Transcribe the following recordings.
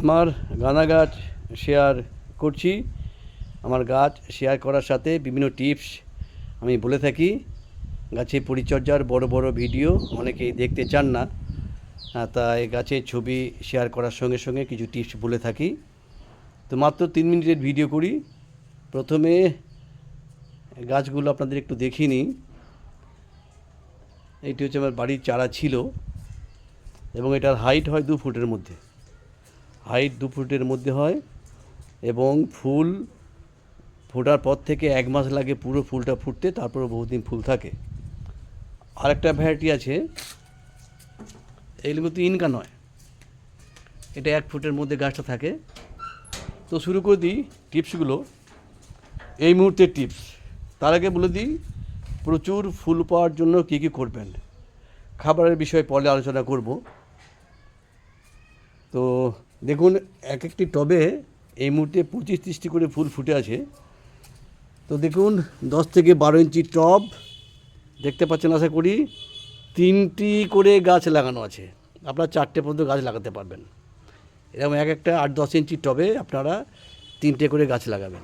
আমার গানা গাছ শেয়ার করছি। আমার গাছ শেয়ার করার সাথে বিভিন্ন টিপস আমি বলে থাকি। গাছের পরিচর্যার বড় বড় ভিডিও অনেকেই দেখতে চান না। তাই গাছের ছবি শেয়ার করার সঙ্গে সঙ্গে কিছু টিপস বলে থাকি। তো মাত্র তিন মিনিটের ভিডিও করি। প্রথমে গাছগুলো আপনাদের একটু দেখিয়ে নিই। এইটি হচ্ছে আমার বাড়ির চারা ছিল এবং এটার হাইট হয় দু ফুটের মধ্যে। হাইট দু ফুটের মধ্যে হয় এবং ফুল ফোটার পর থেকে এক মাস লাগে পুরো ফুলটা ফুটতে, তারপরে বহুদিন ফুল থাকে। আরেকটা ভ্যারাইটি আছে, এগুলো কিন্তু ইনকা নয়। এটা এক ফুটের মধ্যে গাছটা থাকে। তো শুরু করে দিই টিপসগুলো। এই মুহূর্তের টিপস। তার আগে বলে দিই, প্রচুর ফুল পাওয়ার জন্য কী কী করবেন? খাবারের বিষয়ে পরে আলোচনা করব। তো দেখুন এক একটি টবে এই মুহূর্তে পঁচিশ ত্রিশটি করে ফুল ফুটে আছে। তো দেখুন, দশ থেকে বারো ইঞ্চি টব, দেখতে পাচ্ছেন, আশা করি তিনটি করে গাছ লাগানো আছে। আপনারা চারটে পর্যন্ত গাছ লাগাতে পারবেন। এরকম এক একটা আট দশ ইঞ্চি টবে আপনারা তিনটে করে গাছ লাগাবেন।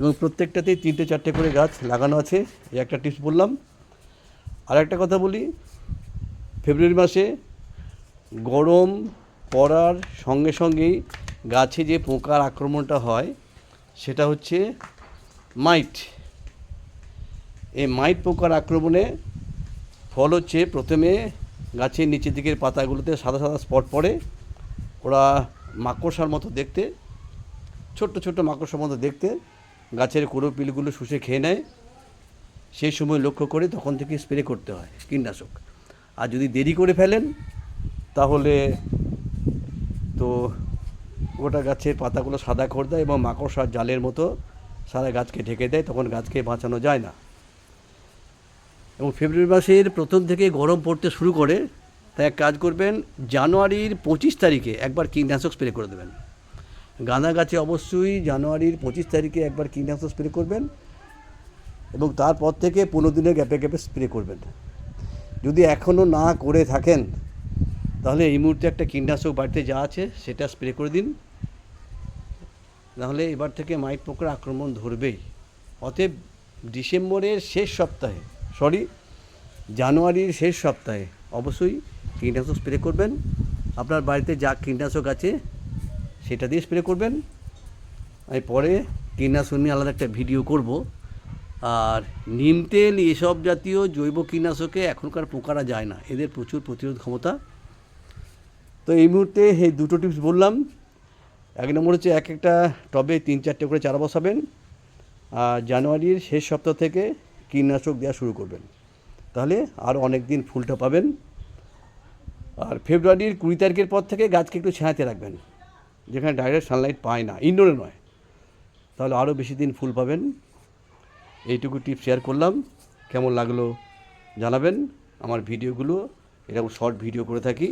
এবং প্রত্যেকটাতেই তিনটে চারটে করে গাছ লাগানো আছে, এই একটা টিপস বললাম। আর একটা কথা বলি, ফেব্রুয়ারি মাসে গরম পড়ার সঙ্গে সঙ্গেই গাছে যে পোকার আক্রমণটা হয়, সেটা হচ্ছে মাইট। এই মাইট পোকার আক্রমণে ফল হচ্ছে প্রথমে গাছের নিচের দিকের পাতাগুলোতে সাদা সাদা স্পট পড়ে। ওরা মাকড়সার মতো দেখতে, ছোট্ট ছোট্ট মাকড়সার মতো দেখতে গাছের কুড়ো পিলগুলো শুষে খেয়ে নেয়। সেই সময় লক্ষ্য করে তখন থেকে স্প্রে করতে হয় কীটনাশক। আর যদি দেরি করে ফেলেন, তাহলে তো গোটা গাছের পাতাগুলো সাদা করে দেয় এবং মাকড়সার জালের মতো সারা গাছকে ঢেকে দেয়, তখন গাছকে বাঁচানো যায় না। এবং ফেব্রুয়ারি মাসের প্রথম থেকে গরম পড়তে শুরু করে, তাই এক কাজ করবেন, জানুয়ারির পঁচিশ তারিখে একবার কীটনাশক স্প্রে করে দেবেন। গাঁদা গাছে অবশ্যই জানুয়ারির পঁচিশ তারিখে একবার কীটনাশক স্প্রে করবেন এবং তারপর থেকে পনেরো দিনের গ্যাপে গ্যাপে স্প্রে করবেন। যদি এখনও না করে থাকেন তাহলে এই মুহূর্তে একটা কীটনাশক বাড়িতে যা আছে সেটা স্প্রে করে দিন। নাহলে এবার থেকে মাইট পোকার আক্রমণ ধরবেই। অতএব ডিসেম্বরের শেষ সপ্তাহে, সরি, জানুয়ারির শেষ সপ্তাহে অবশ্যই কীটনাশক স্প্রে করবেন। আপনার বাড়িতে যা কীটনাশক আছে সেটা দিয়ে স্প্রে করবেন। আমি পরে কীটনাশক নিয়ে আলাদা একটা ভিডিও করব। আর নিম তেল এসব জাতীয় জৈব কীটনাশকে এখনকার পোকারা যায় না। এদের প্রচুর প্রতিরোধ ক্ষমতা তো এই মুহূর্তে এই দুটো টিপস বললাম। এক নম্বর হচ্ছে এক একটা টবে তিন চারটে করে চারা বসাবেন। আর জানুয়ারির শেষ সপ্তাহ থেকে কীটনাশক দেওয়া শুরু করবেন। তাহলে আর অনেক দিন ফুলটা পাবেন। আর ফেব্রুয়ারির কুড়ি তারিখের পর থেকে গাছকে একটু ছায়াতে রাখবেন। যেখানে ডাইরেক্ট সানলাইট পায় না ইনডোরে নয়। তাহলে আরও বেশি দিন ফুল পাবেন। এইটুকু টিপ শেয়ার করলাম। কেমন লাগল জানাবেন। আমার ভিডিওগুলো এরকম শর্ট ভিডিও করে থাকি।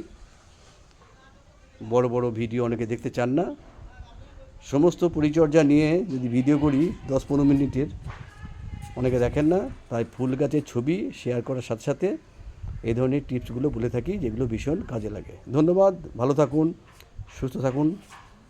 বড় বড় ভিডিও অনেকে দেখতে চান না। সমস্ত পরিচর্যা নিয়ে যদি ভিডিও করি দশ পনেরো মিনিটের, অনেকে দেখেন না, তাই ফুল গাছের ছবি শেয়ার করার সাথে সাথে এই ধরনের টিপসগুলো বলে থাকি যেগুলো ভীষণ কাজে লাগে। ধন্যবাদ, ভালো থাকুন, সুস্থ থাকুন।